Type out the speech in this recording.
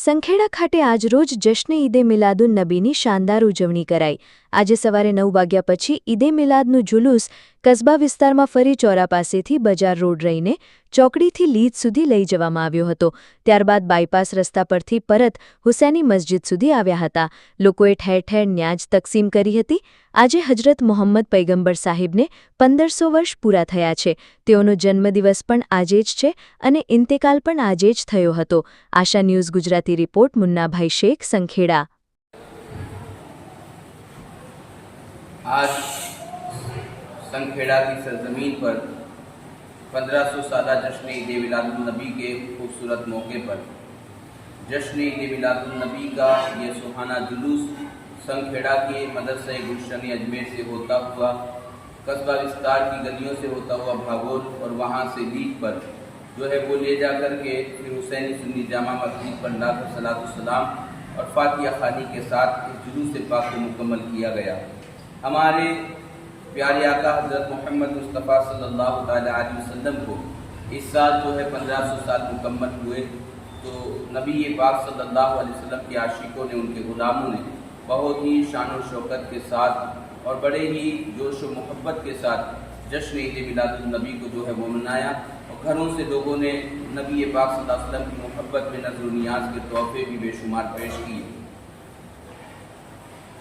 સંખેડા ખાતે આજરોજ જશ્ન ઈદે મિલાદુન નબીની શાનદાર ઉજવણી કરાઈ. આજે સવારે નવ વાગ્યા પછી ઈદે મિલાદનું જુલુસ કસ્બા વિસ્તારમાં ફરી ચોરા પાસેથી બજાર રોડ રહીને ચોકડીથી લીજ સુધી લઈ જવામાં આવ્યો હતો. ત્યારબાદ બાયપાસ રસ્તા પરથી પરત હુસૈની મસ્જિદ સુધી આવ્યા હતા. લોકોએ ઠેર ઠેર ન્યાજ તકસીમ કરી હતી. આજે હજરત મોહમ્મદ પૈગંબર સાહિબને પંદરસો વર્ષ પૂરા થયા છે. તેઓનો જન્મદિવસ પણ આજે જ છે અને ઇન્તેકાલ પણ આજે જ થયો હતો. આશા ન્યૂઝ ગુજરાતી રિપોર્ટ, મુન્નાભાઈ શેખ, સંખેડા. پندرہ سو سالہ جشن عید میلاد النبی کے خوبصورت موقع پر۔ جشن عید میلاد النبی کا یہ سہانا جلوس سنکھیڑا کے مدرسہ گلشن اجمیر سے ہوتا ہوا، قصبہ وستار کی گلیوں سے ہوتا ہوا بھاگول اور وہاں سے بیچ پر جو ہے وہ لے جا کر کے پھر حسین سنی جامع مسجد پر لا کر صلاح السلام اور فاتحہ خانی کے ساتھ جلوس پاک کو مکمل کیا گیا۔ ہمارے پیاری آقا حضرت محمد مصطفیٰ صلی اللہ تعالیٰ علیہ وسلم کو اس سال جو ہے پندرہ سو سال مکمل ہوئے، تو نبی پاک صلی اللہ علیہ وسلم کے عاشقوں نے، ان کے غلاموں نے بہت ہی شان و شوکت کے ساتھ اور بڑے ہی جوش و محبت کے ساتھ جشن عید میلاد النبی کو جو ہے وہ منایا اور گھروں سے لوگوں نے نبی پاک صلی اللہ علیہ وسلم کی محبت میں نظر و نیاز کے تحفے بھی بے شمار پیش کیے۔